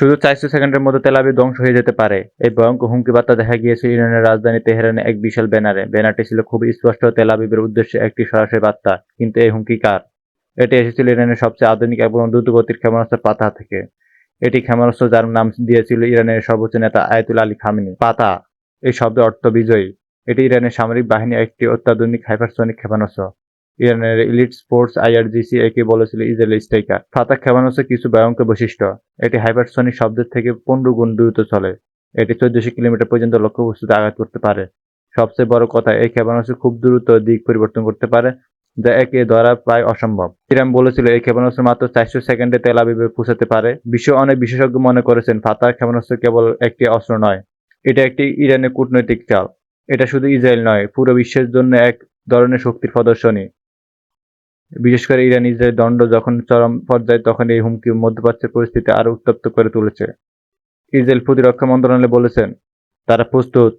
শুধু চারশো সেকেন্ডের মধ্যে তেলাবি ধ্বংস হয়ে যেতে পারে। এই ভয়ঙ্কর হুমকি বার্তা দেখা গিয়েছে ইরানের রাজধানী তেহরানে এক বিশাল ব্যানারে। ব্যানারটি ছিল খুবই স্পষ্ট তেলাবিবের উদ্দেশ্যে একটি সরাসরি বার্তা। কিন্তু এই হুমকি কার? এটি এসেছিল ইরানের সবচেয়ে আধুনিক এবং দ্রুতগতির ক্ষেপণাস্ত্র পাতা থেকে। এটি ক্ষেপণাস্ত্র যার নাম দিয়েছিল ইরানের সর্বোচ্চ নেতা আয়তুল আলী খামিনি। পাতা, এই শব্দের অর্থ বিজয়ী। এটি ইরানের সামরিক বাহিনী একটি অত্যাধুনিক হাইপারসনিক ক্ষেপণাস্ত্র। ইরানের ইলিট স্পোর্টস আইআরজিসি একে বলেছিল, ইসরায়েলি স্ট্রাইকার ফাতা ক্ষেপণাস্ত্রের কিছু ভয়ঙ্কর বৈশিষ্ট্য। এটি হাইপারসনিক শব্দের থেকে পনেরো গুণ দ্রুত চলে। এটি চোদ্দশো কিলোমিটার পর্যন্ত লক্ষ্যবস্তুতে আঘাত করতে পারে। সবচেয়ে বড় কথা, এই ক্ষেপণাস্ত্র খুব দ্রুত দিক পরিবর্তন করতে পারে, যা একে ধরা প্রায় অসম্ভব। ইরান বলেছিল, এই ক্ষেপণাস্ত্র মাত্র চারশো সেকেন্ডে তেল আবিবে পৌঁছাতে পারে। বিশ্ব অনেক বিশেষজ্ঞ মনে করেছেন ফাতা ক্ষেপণাস্ত্র কেবল একটি অস্ত্র নয়, এটা একটি ইরানের কূটনৈতিক চাল। এটা শুধু ইসরায়েল নয়, পুরো বিশ্বের জন্য এক ধরনের শক্তির প্রদর্শনী। বিশেষ করে ইরান ইসরায়েল দণ্ড যখন চরম পর্যায়ে তখন এই হুমকি মধ্যপ্রাচ্যের পরিস্থিতি আরও উত্তপ্ত করে তুলেছে। ইসরায়েল প্রতিরক্ষা মন্ত্রণালয় বলেছেন, তারা প্রস্তুত।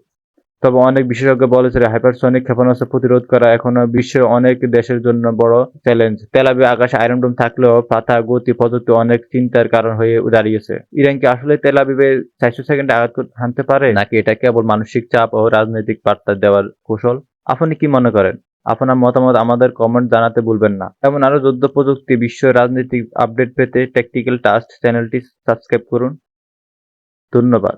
তবে অনেক বিশেষজ্ঞ বলেছেন হাইপারসনিক ক্ষেপণাস্ত্র প্রতিরোধ করা এখনও বিশ্বের অনেক দেশের জন্য বড় চ্যালেঞ্জ। তেলাবি আকাশে আয়রন ডোম থাকলেও পাতা, গতি, প্রযুক্তি অনেক চিন্তার কারণ হয়ে দাঁড়িয়েছে। ইরান কি আসলে তেলাবিবে চারশো সেকেন্ডে আঘাত হানতে পারে? নাকি এটা কেবল মানসিক চাপ ও রাজনৈতিক বার্তা দেওয়ার কৌশল? আপনি কি মনে করেন? আপনার মতামত আমাদের কমেন্ট জানাতে ভুলবেন না। এমন আরও যুদ্ধ প্রযুক্তি বিশ্ব রাজনৈতিক আপডেট পেতে টেকটিক্যাল টাস্ট চ্যানেলটি সাবস্ক্রাইব করুন। ধন্যবাদ।